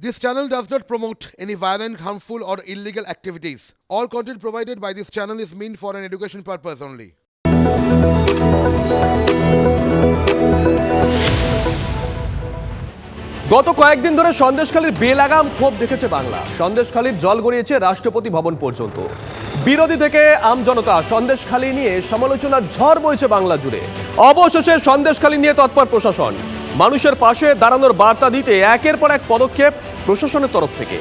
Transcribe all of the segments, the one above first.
This channel does not promote any violent, harmful, or illegal activities. All content provided by this channel is meant for an education purpose only. গত কয়েকদিন ধরে সন্দেশখালীর বেলাগাম ক্ষোভ দেখেছে বাংলা সন্দেশখালীর জল গড়িয়েছে রাষ্ট্রপতি ভবন পর্যন্ত বিরোধী থেকে আমজনতা সন্দেশখালী নিয়ে সমালোচনার ঝড় বইছে বাংলা জুড়ে অবশেষে সন্দেশখালী নিয়ে তৎপর প্রশাসন মানুষের পাশে দাঁড়ানোর বার্তা দিতে একের পর এক পদক্ষেপ প্রশাসনের তরফ থেকে।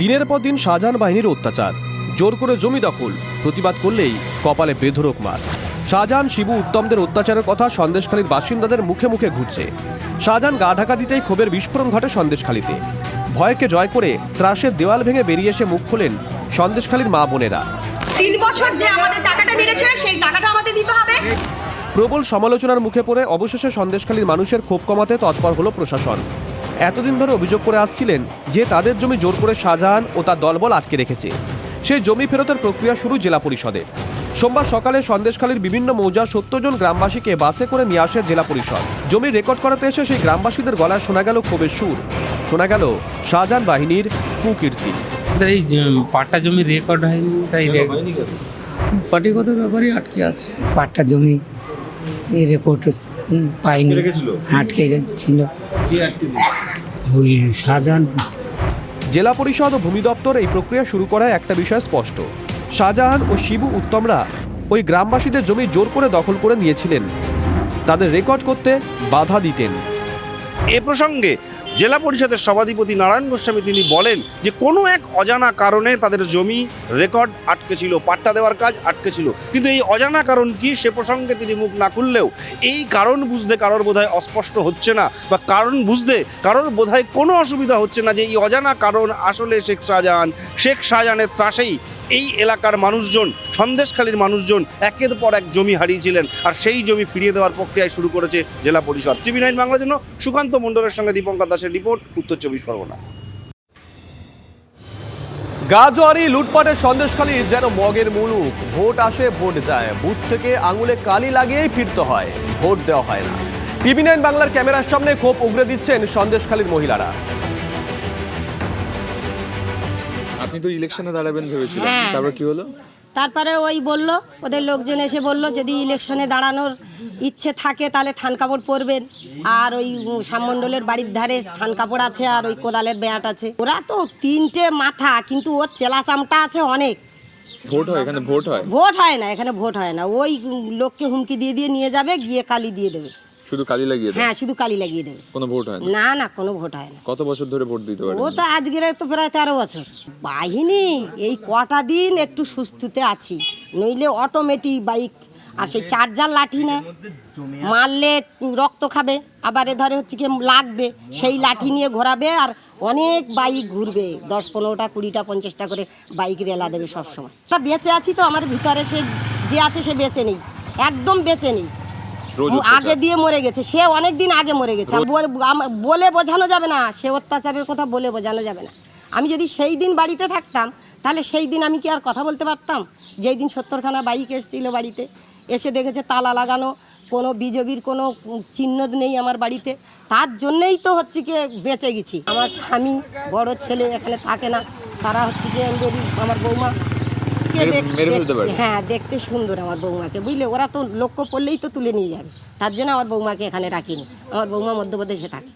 দিনের পর দিন শাহজাহান বাহিনীর অত্যাচার। জোর করে জমি দখল, প্রতিবাদ করলেই কপালে বেধরক মার। শাহজাহান, শিবু, উত্তমদের অত্যাচারের কথা সন্দেশখালীর বাসিন্দাদের মুখে মুখে ঘুরছে। শাহজাহান গা ঢাকা দিতেই ক্ষোভের বিস্ফোরণ ঘটে সন্দেশখালীতে। ভয়কে জয় করে ত্রাসের দেওয়াল ভেঙে বেরিয়ে এসে মুখ খোলেন সন্দেশখালীর মা বোনেরা। তিন বছর যে আমাদের টাকাটা বেড়েছে, সেই টাকাটা আমাদের দিতে হবে। প্রবল সমালোচনার মুখে পড়ে অবশেষে সন্দেশখালীর মানুষের ক্ষোভ কমাতে তৎপর হলো প্রশাসন। এতদিন ধরে অভিযোগ করে আসছিলেন যে তাদের জমি জোর করে শাহজাহান ও তার দলবল আটকে রেখেছে। সেই জমি ফেরতের প্রক্রিয়া শুরু জেলা পরিষদে। সোমবার সকালে সন্দেশখালীর বিভিন্ন মৌজা সত্তর জন গ্রামবাসীকে বাসে করে নিয়ে আসে জেলা পরিষদ। জমি রেকর্ড করাতে এসে সেই গ্রামবাসীদের গলায় শোনা গেল ক্ষোভের সুর। শোনা গেল শাহজাহান বাহিনীর কুকীর্তি। এই পাট্টা জমি রেকর্ড হয়নি তাই রেকর্ড পার্টিগত ব্যাপারে আটকে আছে। পাট্টা জমি এই রেকর্ড পাইনি। আটকে ছিল। ওই শাহজাহান। জেলা পরিষদ ও ভূমি দপ্তর এই প্রক্রিয়া শুরু করায় একটা বিষয় স্পষ্ট। শাহজাহান ও শিবু উত্তমরা ওই গ্রামবাসীদের জমি জোর করে দখল করে নিয়েছিলেন। তাদের রেকর্ড করতে বাধা দিতেন। এ প্রসঙ্গে জেলা পরিষদের সভাধিপতি নারায়ণ গোস্বামী তিনি বলেন যে কোনো এক অজানা কারণে তাদের জমি রেকর্ড আটকে ছিল পাট্টা দেওয়ার কাজ আটকে ছিল কিন্তু এই অজানা কারণ কি সে প্রসঙ্গে তিনি মুখ না খুললেও এই কারণ বুঝতে কারোর বোধহয় অস্পষ্ট হচ্ছে না বা কারণ বুঝতে কারোর বোধহয় কোনো অসুবিধা হচ্ছে না যে এই অজানা কারণ আসলে শেখ শাহজাহান, শেখ শাহজাহানের ত্রাসেই এই এলাকার মানুষজন, সন্দেশখালীর মানুষজন একের পর এক জমি হারিয়েছিলেন আর সেই জমি ফিরিয়ে দেওয়ার প্রক্রিয়ায় শুরু করেছে জেলা পরিষদ। টিভি নাইন বাংলার জন্য সুকান্ত মণ্ডলের সঙ্গে দীপঙ্কর দাসের রিপোর্ট উত্তর চব্বিশ পরগনা। গাজোয়ারি লুটপাটের সন্দেশখালী যেন মগের মুলুক। ভোট আসে ভোট যায়। বুথ থেকে আঙুলে কালি লাগিয়েই ফিরতে হয়। ভোট দেওয়া হয় না। টিভি নাইন বাংলার ক্যামেরার সামনে ক্ষোভ উগরে দিচ্ছেন সন্দেশখালীর মহিলারা। আপনি তো ইলেকশনে দাঁড়াবেন ভেবেছিলেন। হ্যাঁ। তারপর কি হলো? তারপরে ওই বলল ওদের লোকজন এসে বলল যদি ইলেকশনে দাঁড়ানোর ইচ্ছে থাকে তাহলে থান কাপড় পরবেন। আর ওই শ্যামমণ্ডলের বাড়ির ধারে থান কাপড় আছে আর ওই কোদালের ব্যাট আছে। ওরা তো তিনটে মাথা কিন্তু ওর চেলা চামটা আছে অনেক। ভোট হয় এখানে ভোট হয়? ভোট হয় না এখানে ভোট হয় না। ওই লোককে হুমকি দিয়ে দিয়ে নিয়ে যাবে গিয়ে কালি দিয়ে দেবে। শুধু কালি লাগিয়ে দেয়? হ্যাঁ শুধু কালি লাগিয়ে দেবে। কোনো ভোট হয় না? না কোনো ভোট হয় না। কত বছর ধরে ভোট দিতে পারে ও তো আজকের তো প্রায় তেরো বছর। বাহিনী এই কটা দিন একটু সুস্থতে আছি। নইলে অটোমেটিক বাইক আর সেই চার্জার লাঠি না। মারলে রক্ত খাবে আবার এ ধরে হচ্ছে কি লাগবে। সেই লাঠি নিয়ে ঘোরাবে আর অনেক বাইক ঘুরবে। দশ পনেরোটা কুড়িটা পঞ্চাশটা করে বাইক রেলা দেবে সবসময়। তা বেঁচে আছি তো আমার ভিতরে সে যে আছে সে বেঁচে নেই। একদম বেঁচে নেই। আগে দিয়ে মরে গেছে সে অনেক দিন আগে মরে গেছে। বল- বোঝানো যাবে না সে অত্যাচারের কথা বলে বোঝানো যাবে না। আমি যদি সেই দিন বাড়িতে থাকতাম তাহলে সেই দিন আমি কি আর কথা বলতে পারতাম? যেই দিন সত্তরখানা বাইক এসেছিল বাড়িতে এসে দেখেছে তালা লাগানো কোনো বিজেপির কোনো চিহ্ন নেই আমার বাড়িতে। তার জন্যেই তো হচ্ছে কি বেঁচে গেছি। আমার স্বামী বড় ছেলে এখানে থাকে না। তারা হচ্ছে কি যদি আমার বৌমা। হ্যাঁ দেখতে সুন্দর আমার বৌমাকে। বুঝলে ওরা তো লক্ষ্য পড়লেই তো তুলে নিয়ে যাবে। তার জন্য আমার বৌমাকে এখানে রাখিনি। আমার বৌমা মধ্যপ্রদেশে থাকে।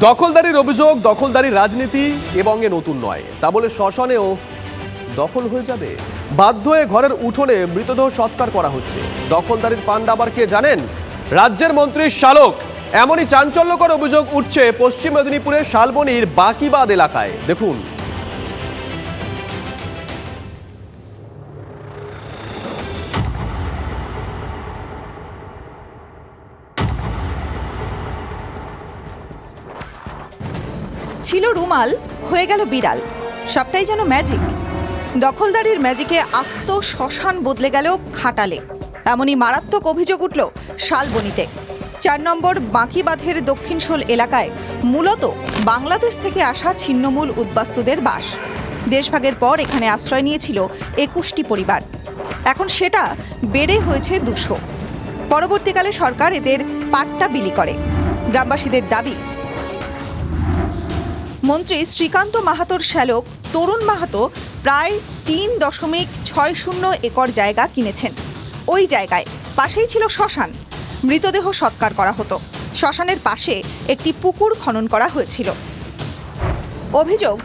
দখলদারির অভিযোগ দখলদারির রাজনীতি এবং এ নতুন নয়। তা বলে শ্মশানেও দখল হয়ে যাবে। বাধ্য হয়ে ঘরের উঠোনে মৃতদেহ সৎকার করা হচ্ছে। দখলদারির পান্ডা আবার কে জানেন? রাজ্যের মন্ত্রীর শালক। এমনই চাঞ্চল্যকর অভিযোগ উঠছে পশ্চিম মেদিনীপুরের শালবনির বাকিবাদ এলাকায়। দেখুন। ছিল রুমাল, হয়ে গেল বিড়াল। সবটাই যেন ম্যাজিক দখলদারির ম্যাজিকে আস্ত শ্মশান বদলে গেল খাটালে। এমনই মারাত্মক অভিযোগ উঠল শালবনিতে। চার নম্বর বাঁকিবাঁধের দক্ষিণ শোল এলাকায় মূলত বাংলাদেশ থেকে আসা ছিন্নমূল উদ্বাস্তুদের বাস। দেশভাগের পর এখানে আশ্রয় নিয়েছিল একুশটি পরিবার। এখন সেটা বেড়ে হয়েছে দুশো। পরবর্তীকালে সরকার এদের পাট্টা বিলি করে। গ্রামবাসীদের দাবি মন্ত্রী শ্রীকান্ত মাহাতোর শ্যালক তরুণ মাহাতো প্রায় তিন দশমিক ছয় শূন্য একর জায়গা কিনেছেন। ওই জায়গায় পাশেই ছিল শ্মশান। মৃতদেহ সৎকার করা হতো। শ্মশানের পাশে একটি পুকুর খনন করা হয়েছিল। অভিযোগ,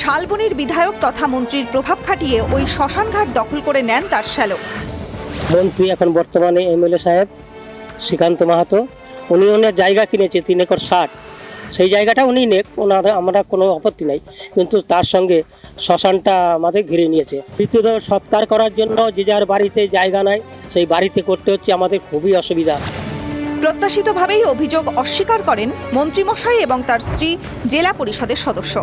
শালবনির বিধায়ক তথা মন্ত্রীর প্রভাব খাটিয়ে ওই শ্মশানঘাট দখল করে নেন তার শ্যালক। মন্ত্রী এখন বর্তমানে এমএলএ সাহেব শ্রীকান্ত মাহাতো। উনি ওনার জায়গা কিনেছে, তিন একর ষাট সেই জায়গাটা উনি নেক ওনার আমরা কোনো আপত্তি নাই। কিন্তু তার সঙ্গে শ্মশানটা আমাদের ঘিরে নিয়েছে। মৃতদেহ সৎকার করার জন্য যে যার বাড়িতে জায়গা নাই সেই বাড়িতে করতে হচ্ছে আমাদের খুবই অসুবিধা। প্রত্যাশিতভাবেই অভিযোগ অস্বীকার করেন মন্ত্রীমশাই এবং তার স্ত্রী জেলা পরিষদের সদস্য।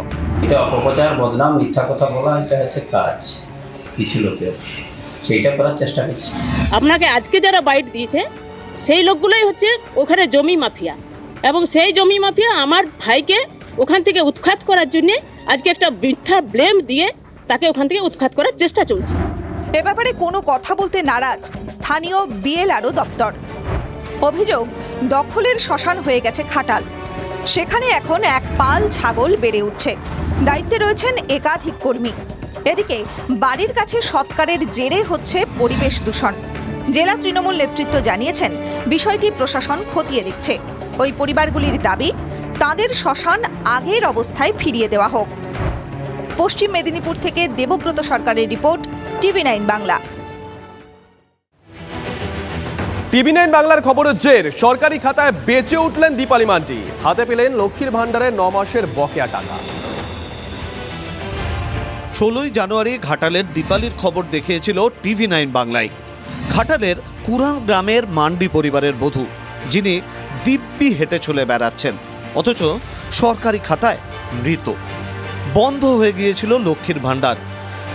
এটা অপপ্রচার বদনাম মিথ্যা কথা বলা এটা হচ্ছে কাজ কিছু লোকের। সেইটা করার চেষ্টা করছি। আপনাকে আজকে যারা বাইট দিয়েছে সেই লোকগুলোই হচ্ছে ওখানে জমি মাফিয়া। এবং সেই জমি মাফিয়া আমার ভাইকে ওখান থেকে উৎখাত করার জন্য আজকে একটা মিথ্যা ব্লেম দিয়ে তাকে ওখান থেকে উৎখাত করার চেষ্টা চলছে। এ ব্যাপারে কোনো কথা বলতে নারাজ স্থানীয় বিএলআরও দপ্তর। অভিযোগ, দখলের শ্মশান হয়ে গেছে খাটাল। সেখানে এখন এক পাল ছাগল বেড়ে উঠছে। দায়িত্বে রয়েছেন একাধিক কর্মী। এদিকে বাড়ির কাছে সৎকারের জেরে হচ্ছে পরিবেশ দূষণ। জেলা তৃণমূল নেতৃত্ব জানিয়েছেন, বিষয়টি প্রশাসন খতিয়ে দেখছে। ওই পরিবারগুলির দাবি তাদের শ্মশান আগের অবস্থায় ফিরিয়ে দেওয়া হোক। পশ্চিম মেদিনীপুর থেকে দেবব্রত সরকারের report TV nine Bangla. TV nine বাংলার খবরের জের সরকারি খাতায় বেঁচে উঠলেন দীপালি মান্টি হাতে পেলেন লক্ষ্মীর ভাণ্ডারের ন মাসের বকেয়া টাকা। ষোলোই জানুয়ারি ঘাটালের দীপালির খবর দেখিয়েছিল টিভি নাইন বাংলায়। ঘাটালের কুরান গ্রামের মান্ডি পরিবারের বধূ। যিনি দিব্যি হেঁটে চলে বেড়াচ্ছেন, অথচ সরকারি খাতায় মৃত। বন্ধ হয়ে গিয়েছিল লক্ষ্মীর ভাণ্ডার।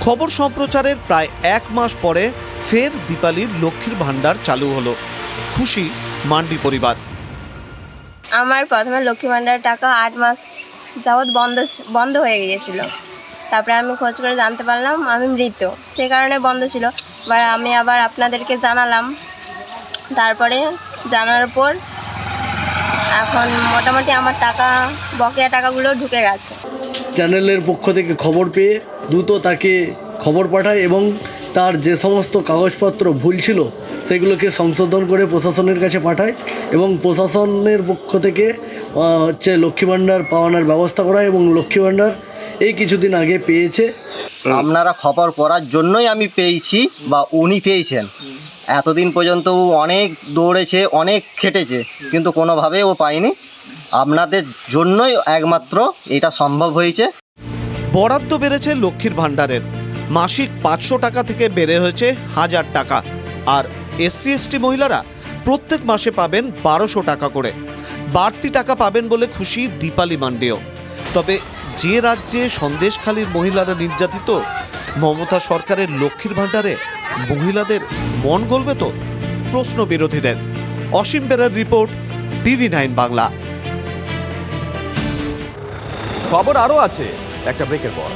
খবর সম্প্রচারের প্রায় এক মাস পরে ফের দীপালির লক্ষ্মীর ভাণ্ডার চালু হলো। খুশি মান্ডি পরিবার। আমার প্রথমে লক্ষ্মী ভাণ্ডার টাকা আট মাস যাবৎ বন্ধ বন্ধ হয়ে গিয়েছিল। তারপরে আমি খোঁজ করে জানতে পারলাম আমি মৃত। সে কারণে বন্ধ ছিল। এবার আমি আবার আপনাদেরকে জানালাম। তারপরে জানার পর এখন মোটামুটি আমার টাকা, বকেয়া টাকাগুলো ঢুকে গেছে। চ্যানেলের পক্ষ থেকে খবর পেয়ে দ্রুত তাকে খবর পাঠায় এবং তার যে সমস্ত কাগজপত্র ভুল ছিল সেগুলোকে সংশোধন করে প্রশাসনের কাছে পাঠায় এবং প্রশাসনের পক্ষ থেকে হচ্ছে লক্ষ্মী ভাণ্ডার পাওয়ানোর ব্যবস্থা করা এবং লক্ষ্মী ভাণ্ডার এই কিছুদিন আগে পেয়েছে। আপনারা খবর করার জন্যই আমি পেয়েছি বা উনি পেয়েছেন। এতদিন পর্যন্ত ও অনেক দৌড়েছে অনেক খেটেছে কিন্তু কোনোভাবে ও পায়নি। আপনাদের জন্যই একমাত্র এটা সম্ভব হয়েছে। বরাদ্দ বেড়েছে লক্ষ্মীর ভাণ্ডারের। মাসিক পাঁচশো টাকা থেকে বেড়ে হয়েছে হাজার টাকা। আর এসসি এসটি মহিলারা প্রত্যেক মাসে পাবেন বারোশো টাকা করে। বাড়তি টাকা পাবেন বলে খুশি দীপালি মান্ডেও। তবে যে রাজ্যে সন্দেশখালীর মহিলারা নির্যাতিত, মমতা সরকারের লক্ষ্মীর ভাণ্ডারে মহিলাদের মন গলবে তো? প্রশ্ন বিরোধীদের। অসীম বেরার রিপোর্ট টিভি নাইন বাংলা। খবর আরও আছে, একটা ব্রেকের পর।